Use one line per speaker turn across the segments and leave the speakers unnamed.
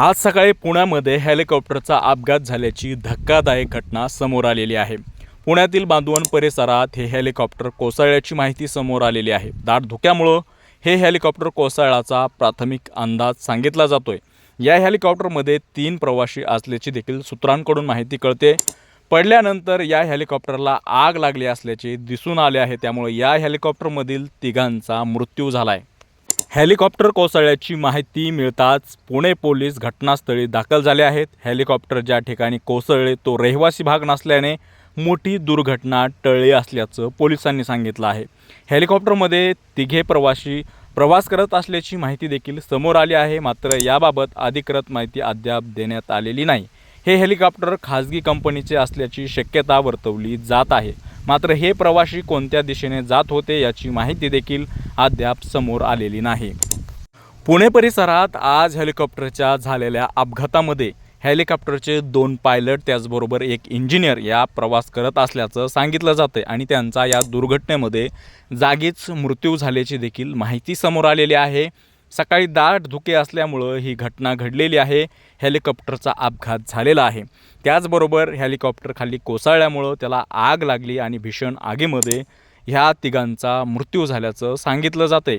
आज सकाळी पुण्यामध्ये हेलिकॉप्टरचा अपघात झाल्याची धक्कादायक घटना समोर आलेली आहे. पुण्यातील बांधवण परिसरात हे हेलिकॉप्टर कोसळल्याची माहिती समोर आलेली आहे. दाट धुक्यामुळं हे हेलिकॉप्टर कोसळल्याचा प्राथमिक अंदाज सांगितला जातोय. या हेलिकॉप्टरमध्ये तीन प्रवासी असल्याची देखील सूत्रांकडून माहिती कळते. पडल्यानंतर या हेलिकॉप्टरला आग लागली असल्याचे दिसून आले आहे. त्यामुळे या हेलिकॉप्टरमधील तिघांचा मृत्यू झाला आहे हेलिकॉप्टर कोसळल्याची माहिती मिळताच पुणे पोलीस घटनास्थळी दाखल झाले आहेत. हेलिकॉप्टर ज्या ठिकाणी कोसळले तो रहिवासी भाग नसल्याने मोठी दुर्घटना टळली असल्याचं पोलिसांनी सांगितलं आहे. हेलिकॉप्टरमध्ये तिघे प्रवासी प्रवास करत असल्याची माहिती देखील समोर आली आहे. मात्र याबाबत अधिकृत माहिती अद्याप देण्यात आलेली नाही. हे हेलिकॉप्टर खाजगी कंपनीचे असल्याची शक्यता वर्तवली जात आहे. मात्र हे प्रवासी कोणत्या दिशेने जात होते याची माहिती देखील अद्याप समोर आलेली नाही. पुणे परिसरात आज हेलिकॉप्टरच्या झालेल्या अपघातामध्ये हेलिकॉप्टरचे दोन पायलट त्याचबरोबर एक इंजिनियर या प्रवास करत असल्याचं सांगितलं जातं आणि त्यांचा या दुर्घटनेमध्ये जागीच मृत्यू झाल्याची देखील माहिती समोर आलेली आहे. सकाळी दाट धुके असल्यामुळं ही घटना घडलेली आहे. हेलिकॉप्टरचा अपघात झालेला आहे. त्याचबरोबर हेलिकॉप्टर खाली कोसळल्यामुळं त्याला आग लागली आणि भीषण आगीमध्ये ह्या तिघांचा मृत्यू झाल्याचं सांगितलं जाते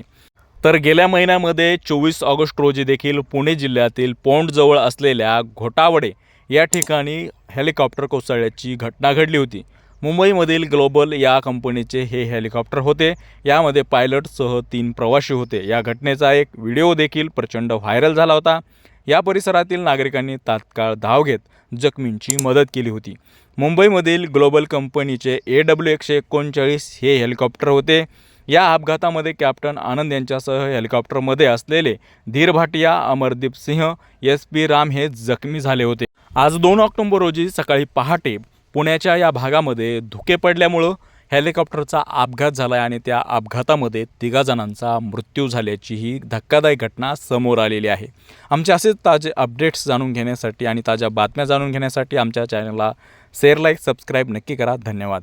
तर गेल्या महिन्यामध्ये चोवीस ऑगस्ट रोजी देखील पुणे जिल्ह्यातील पोंडजवळ असलेल्या घोटावडे या ठिकाणी हेलिकॉप्टर कोसळल्याची घटना घडली होती. मुंबईमधील ग्लोबल या कंपनीचे हे हेलिकॉप्टर होते. यामध्ये पायलटसह तीन प्रवासी होते. या घटनेचा एक व्हिडिओ देखील प्रचंड व्हायरल झाला होता. या परिसरातील नागरिकांनी तात्काळ धाव घेत जखमींची मदत केली होती. मुंबईमधील ग्लोबल कंपनीचे ए डब्ल्यू एकशे एकोणचाळीस हे हेलिकॉप्टर होते. या अपघातामध्ये कॅप्टन आनंद यांच्यासह हेलिकॉप्टरमध्ये असलेले धीर भाटिया अमरदीप सिंह एस पी राम हे जखमी झाले होते. आज दोन ऑक्टोबर रोजी सकाळी पहाटे पुण्याच्या या भागामध्ये धुके पडल्यामुळं हेलिकॉप्टरचा अपघात झाला आहे आणि त्या अपघातामध्ये तिघा जणांचा मृत्यू झाल्याची ही धक्कादायक घटना समोर आलेली आहे. आमचे असेच ताजे अपडेट्स जाणून घेण्यासाठी आणि ताज्या बातम्या जाणून घेण्यासाठी आमच्या चॅनलला शेअर लाईक सबस्क्राईब नक्की करा. धन्यवाद.